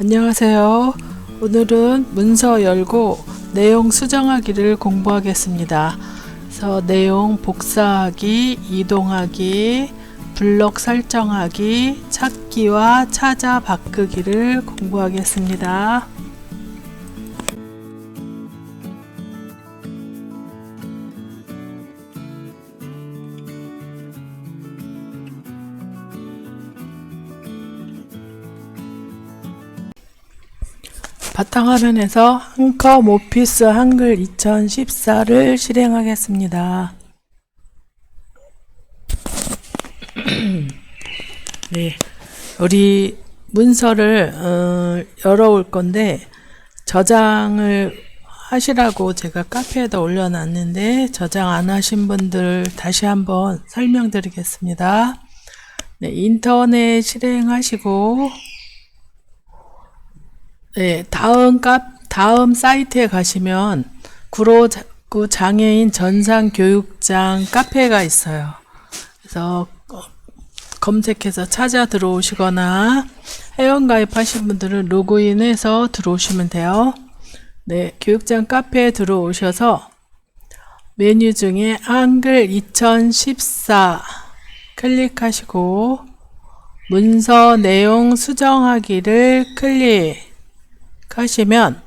안녕하세요. 오늘은 문서 열고 내용 수정하기를 공부하겠습니다. 그래서 내용 복사하기, 이동하기, 블록 설정하기, 찾기와 찾아 바꾸기를 공부하겠습니다. 바탕화면에서 한컴 오피스 한글 2014를 실행하겠습니다. 네, 우리 문서를 어, 열어올 건데 저장을 하시라고 제가 카페에다 올려놨는데 저장 안 하신 분들 다시 한번 설명드리겠습니다. 네, 인터넷 실행하시고 네, 다음 카 다음 사이트에 가시면 구로 자- 구 장애인 전상 교육장 카페가 있어요. 그래서 어, 검색해서 찾아 들어오시거나 회원 가입하신 분들은 로그인해서 들어오시면 돼요. 네, 교육장 카페에 들어오셔서 메뉴 중에 한글 2014 클릭하시고 문서 내용 수정하기를 클릭 하시면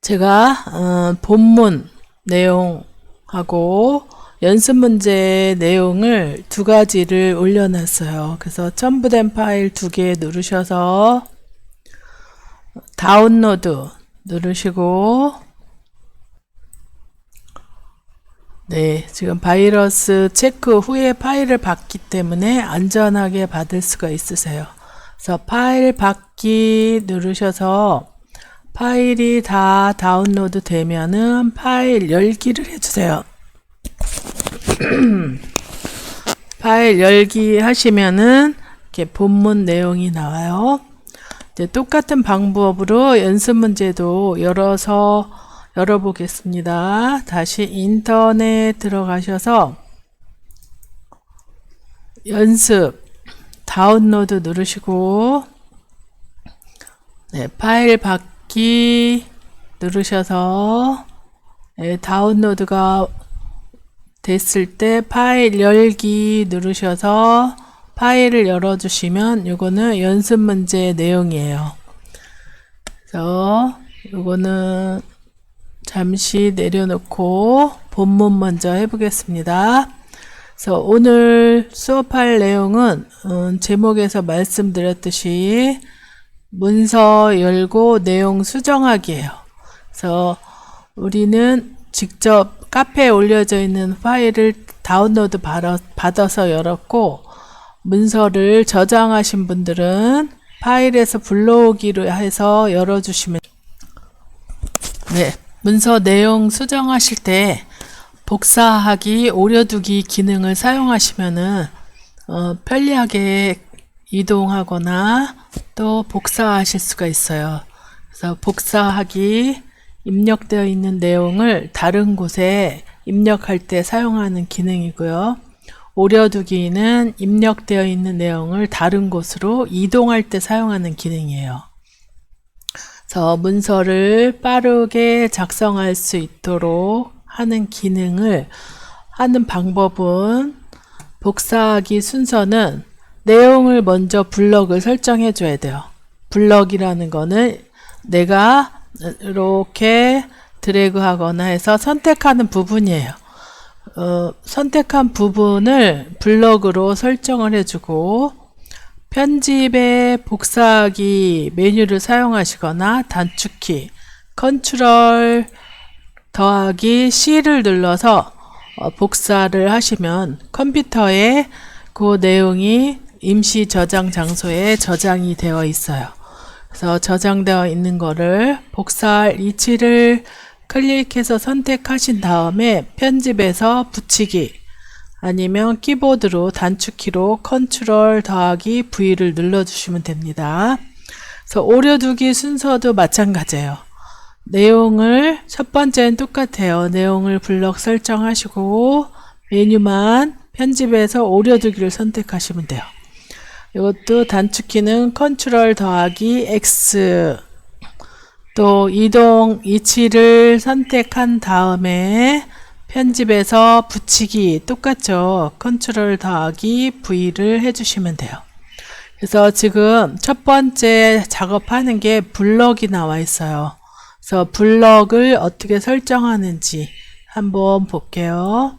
제가 어, 본문 내용하고 연습 문제 내용을 두 가지를 올려놨어요. 그래서 첨부된 파일 두 개 누르셔서 다운로드 누르시고 네, 지금 바이러스 체크 후에 파일을 받기 때문에 안전하게 받을 수가 있으세요. 그래서 파일 받 기 누르셔서 파일이 다 다운로드 되면은 파일 열기를 해주세요. 파일 열기 하시면은 이렇게 본문 내용이 나와요. 이제 똑같은 방법으로 연습 문제도 열어서 열어보겠습니다. 다시 인터넷 들어가셔서 연습 다운로드 누르시고 네, 파일 받기 누르셔서 네, 다운로드가 됐을 때 파일 열기 누르셔서 파일을 열어주시면 이거는 연습 문제 내용이에요. 그래서 이거는 잠시 내려놓고 본문 먼저 해보겠습니다. 그래서 오늘 수업할 내용은 음, 제목에서 말씀드렸듯이 문서 열고 내용 수정하기예요. 그래서 우리는 직접 카페에 올려져 있는 파일을 다운로드 받아, 받아서 열었고 문서를 저장하신 분들은 파일에서 불러오기로 해서 열어주시면 네 문서 내용 수정하실 때 복사하기, 오려두기 기능을 사용하시면은 어, 편리하게 이동하거나 또 복사하실 수가 있어요. 그래서 복사하기 입력되어 있는 내용을 다른 곳에 입력할 때 사용하는 기능이고요. 오려두기는 입력되어 있는 내용을 다른 곳으로 이동할 때 사용하는 기능이에요. 그래서 문서를 빠르게 작성할 수 있도록 하는 기능을 하는 방법은 복사하기 순서는 내용을 먼저 블럭을 설정해 줘야 돼요. 블럭이라는 거는 내가 이렇게 드래그 하거나 해서 선택하는 부분이에요. 어, 선택한 부분을 블럭으로 설정을 해주고 편집에 복사하기 메뉴를 사용하시거나 단축키 컨트롤 더하기 C를 눌러서 어, 복사를 하시면 컴퓨터에 그 내용이 임시 저장 장소에 저장이 되어 있어요. 그래서 저장되어 있는 거를 복사할 위치를 클릭해서 선택하신 다음에 편집에서 붙이기 아니면 키보드로 단축키로 컨트롤 더하기 V를 눌러주시면 됩니다. 그래서 오려두기 순서도 마찬가지예요. 내용을 첫 번째는 똑같아요. 내용을 블럭 설정하시고 메뉴만 편집해서 오려두기를 선택하시면 돼요. 이것도 단축 키는 컨트롤 더하기 X 또 이동 위치를 선택한 다음에 편집에서 붙이기 똑같죠. 컨트롤 더하기 V를 해주시면 돼요. 그래서 지금 첫 번째 작업하는 게 블럭이 나와 있어요. 그래서 블럭을 어떻게 설정하는지 한번 볼게요.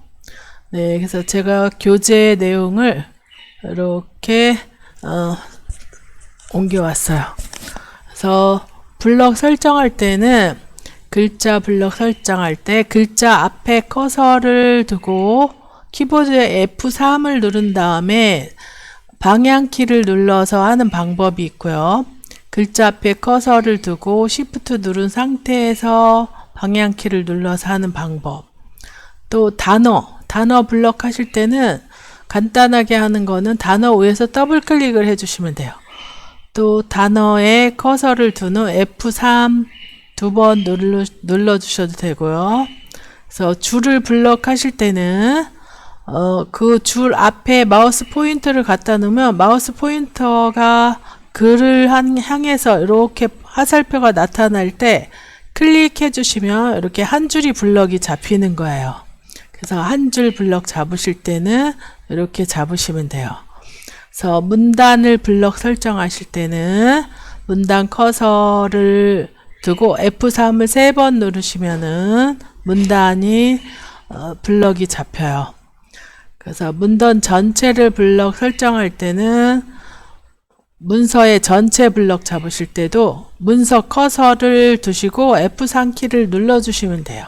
네, 그래서 제가 교재 내용을 이렇게 어, 옮겨왔어요. 그래서 블럭 설정할 때는 글자 블럭 설정할 때 글자 앞에 커서를 두고 키보드에 F3을 누른 다음에 방향키를 눌러서 하는 방법이 있고요. 글자 앞에 커서를 두고 Shift 누른 상태에서 방향키를 눌러서 하는 방법. 또 단어, 단어 블럭 하실 때는 간단하게 하는 거는 단어 위에서 더블 클릭을 해주시면 돼요. 또 단어에 커서를 둔 후 F3 두 번 눌러, 눌러주셔도 되고요. 그래서 줄을 블럭 하실 때는 어, 그 줄 앞에 마우스 포인터를 갖다 놓으면 마우스 포인터가 글을 한, 향해서 이렇게 화살표가 나타날 때 클릭해 주시면 이렇게 한 줄이 블럭이 잡히는 거예요. 그래서 한 줄 블럭 잡으실 때는 이렇게 잡으시면 돼요. 그래서 문단을 블럭 설정하실 때는 문단 커서를 두고 F3을 세 번 누르시면은 문단이 어, 블럭이 잡혀요. 그래서 문단 전체를 블럭 설정할 때는 문서의 전체 블럭 잡으실 때도 문서 커서를 두시고 F3 키를 눌러주시면 돼요.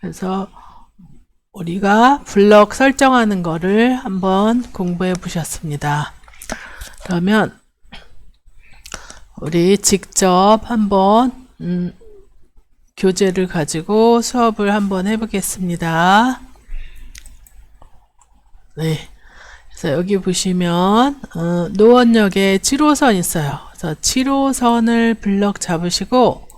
그래서 우리가 블럭 설정하는 거를 한번 공부해 보셨습니다. 그러면 우리 직접 한번 음, 교재를 가지고 수업을 한번 해보겠습니다. 네. 그래서 여기 보시면 어, 노원역에 7호선 있어요. 그래서 7호선을 블럭 잡으시고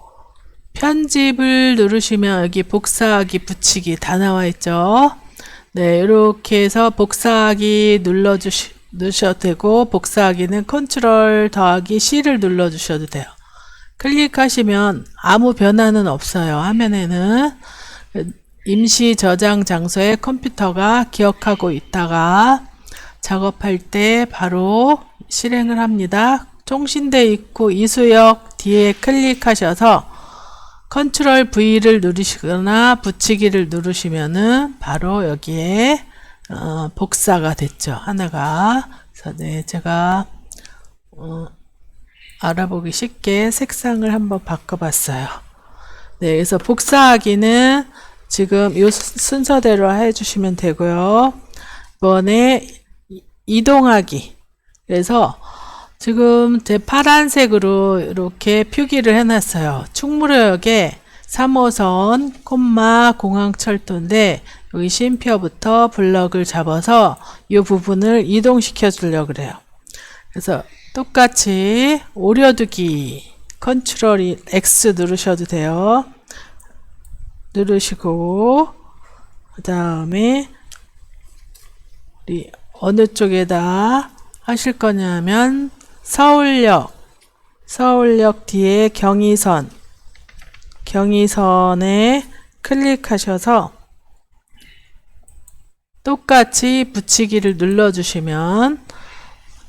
편집을 누르시면 여기 복사하기, 붙이기 다 나와 있죠. 네, 이렇게 해서 복사하기 눌러주시, 누르셔도 되고, 복사하기는 컨트롤 더하기 C를 눌러 주셔도 돼요. 클릭하시면 아무 변화는 없어요. 화면에는. 임시 저장 장소에 컴퓨터가 기억하고 있다가 작업할 때 바로 실행을 합니다. 총신대 있고 이수역 뒤에 클릭하셔서 컨트롤 V를 누르시거나 붙이기를 누르시면은 바로 여기에 어, 복사가 됐죠. 하나가. 그래서 네, 제가 어, 알아보기 쉽게 색상을 한번 바꿔봤어요. 네, 그래서 복사하기는 지금 이 순서대로 해주시면 되고요. 이번에 이동하기. 그래서 지금 제 파란색으로 이렇게 표기를 해놨어요. 충무로역에 3호선 콤마 공항철도인데 여기 쉼표부터 블럭을 잡아서 이 부분을 이동시켜 주려고 그래요. 그래서 똑같이 오려두기 컨트롤 X 누르셔도 돼요. 누르시고 그 다음에 우리 어느 쪽에다 하실 거냐면 서울역 서울역 뒤에 경의선 경의선에 클릭하셔서 똑같이 붙이기를 눌러주시면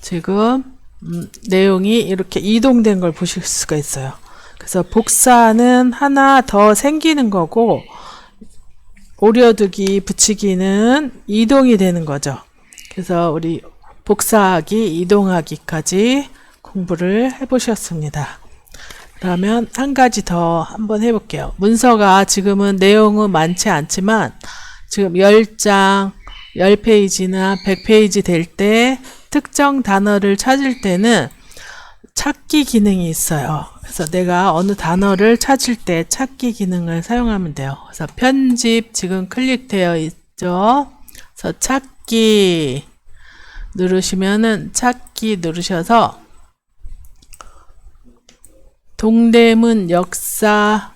지금 음, 내용이 이렇게 이동된 걸 보실 수가 있어요. 그래서 복사는 하나 더 생기는 거고 오려두기 붙이기는 이동이 되는 거죠. 그래서 우리 복사하기, 이동하기까지 공부를 해보셨습니다. 그러면 한 가지 더 한번 해볼게요. 문서가 지금은 내용은 많지 않지만 지금 10장, 10페이지나 100페이지 될 때 특정 단어를 찾을 때는 찾기 기능이 있어요. 그래서 내가 어느 단어를 찾을 때 찾기 기능을 사용하면 돼요. 그래서 편집 지금 클릭되어 있죠. 그래서 찾기 누르시면은 찾기 누르셔서 동대문 역사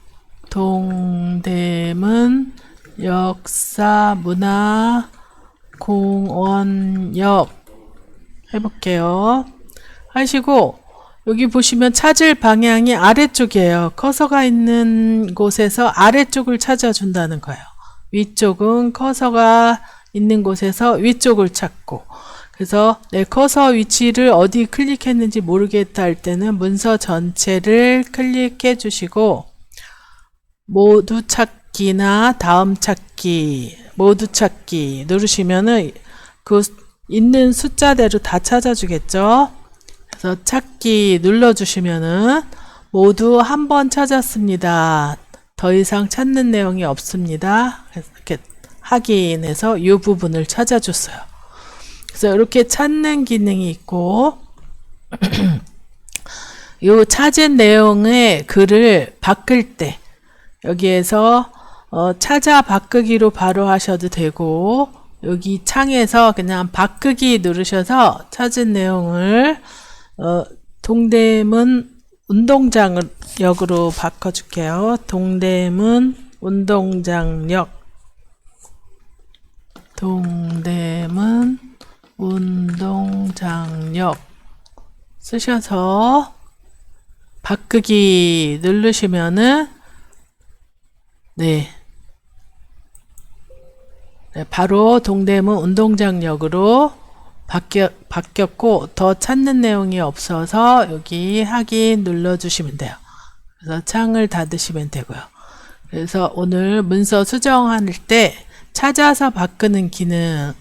동대문 역사 문화 공원역 해볼게요. 하시고 여기 보시면 찾을 방향이 아래쪽이에요. 커서가 있는 곳에서 아래쪽을 찾아준다는 거예요. 위쪽은 커서가 있는 곳에서 위쪽을 찾고 그래서 내 커서 위치를 어디 클릭했는지 모르겠다 할 때는 문서 전체를 클릭해 주시고 모두 찾기나 다음 찾기, 모두 찾기 누르시면은 그 있는 숫자대로 다 찾아주겠죠. 그래서 찾기 눌러주시면은 모두 한 번 찾았습니다. 더 이상 찾는 내용이 없습니다. 이렇게 확인해서 이 부분을 찾아줬어요. 그래서 이렇게 찾는 기능이 있고 이 찾은 내용의 글을 바꿀 때 여기에서 어, 찾아 바꾸기로 바로 하셔도 되고 여기 창에서 그냥 바꾸기 누르셔서 찾은 내용을 어, 동대문 운동장역으로 바꿔줄게요. 동대문 운동장역 동대문 운동장역 쓰셔서 바꾸기 누르시면은 네. 네, 바로 동대문 운동장역으로 바뀌, 바뀌었고 더 찾는 내용이 없어서 여기 확인 눌러주시면 돼요. 그래서 창을 닫으시면 되고요. 그래서 오늘 문서 수정할 때 찾아서 바꾸는 기능,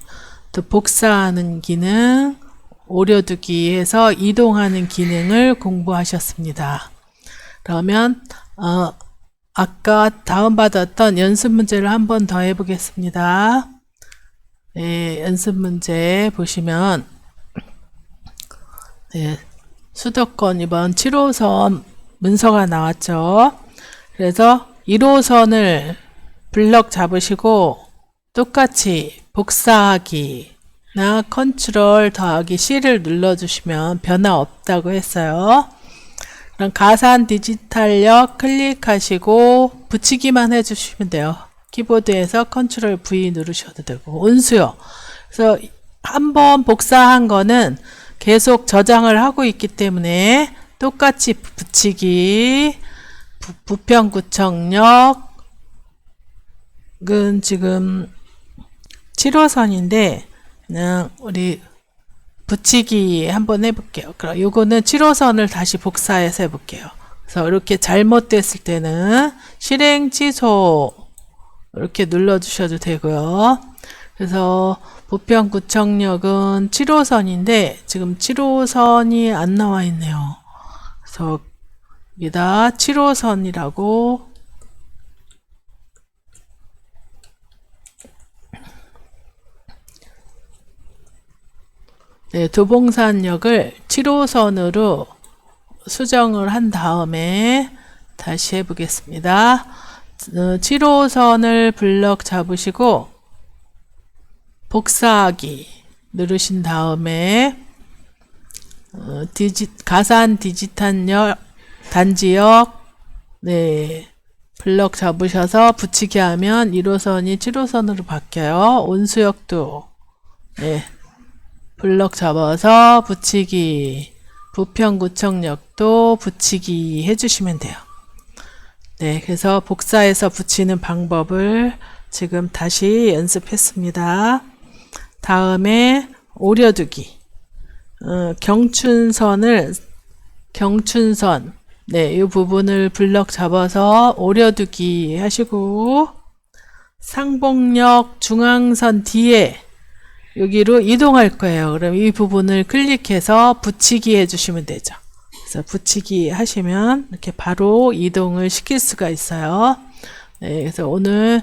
또 복사하는 기능, 오려두기에서 이동하는 기능을 공부하셨습니다. 그러면 어, 아까 다운받았던 연습 문제를 한 번 더 해보겠습니다. 네, 연습 문제 보시면 네, 수도권 이번 7호선 문서가 나왔죠. 그래서 1호선을 블럭 잡으시고 똑같이 복사하기나 컨트롤 더하기 C를 눌러주시면 변화 없다고 했어요. 그럼 가산 디지털력 클릭하시고 붙이기만 해주시면 돼요. 키보드에서 컨트롤 V 누르셔도 되고 온수요. 그래서 한 번 복사한 거는 계속 저장을 하고 있기 때문에 똑같이 붙이기 부, 부평구청역 은 지금 7호선인데 그냥 우리 붙이기 한번 해볼게요. 그럼 요거는 7호선을 다시 복사해서 해볼게요. 그래서 이렇게 잘못됐을 때는 실행 취소 이렇게 눌러주셔도 되고요. 그래서 부평구청역은 7호선인데 지금 7호선이 안 나와 있네요. 그래서 여기다 7호선이라고 네, 도봉산역을 7호선으로 수정을 한 다음에 다시 해보겠습니다. 7호선을 블럭 잡으시고 복사하기 누르신 다음에 어, 디지, 가산 디지털역 단지역 네 블럭 잡으셔서 붙이게 하면 1호선이 7호선으로 바뀌어요. 온수역도 네 블럭 잡아서 붙이기 부평구청역도 붙이기 해주시면 돼요. 네, 그래서 복사해서 붙이는 방법을 지금 다시 연습했습니다. 다음에 오려두기 어, 경춘선을 경춘선 네, 이 부분을 블럭 잡아서 오려두기 하시고 상봉역 중앙선 뒤에 여기로 이동할 거예요. 그럼 이 부분을 클릭해서 붙이기 해주시면 되죠. 그래서 붙이기 하시면 이렇게 바로 이동을 시킬 수가 있어요. 네, 그래서 오늘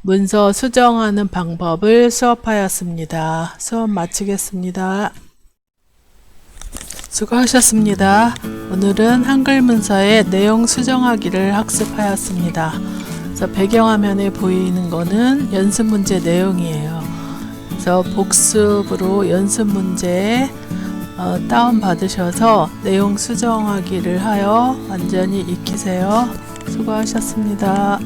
문서 수정하는 방법을 수업하였습니다. 수업 마치겠습니다. 수고하셨습니다. 오늘은 한글 문서의 내용 수정하기를 학습하였습니다. 그래서 배경화면에 보이는 거는 연습 문제 내용이에요. 그래서 복습으로 연습 문제 어, 다운 받으셔서 내용 수정하기를 하여 완전히 익히세요. 수고하셨습니다.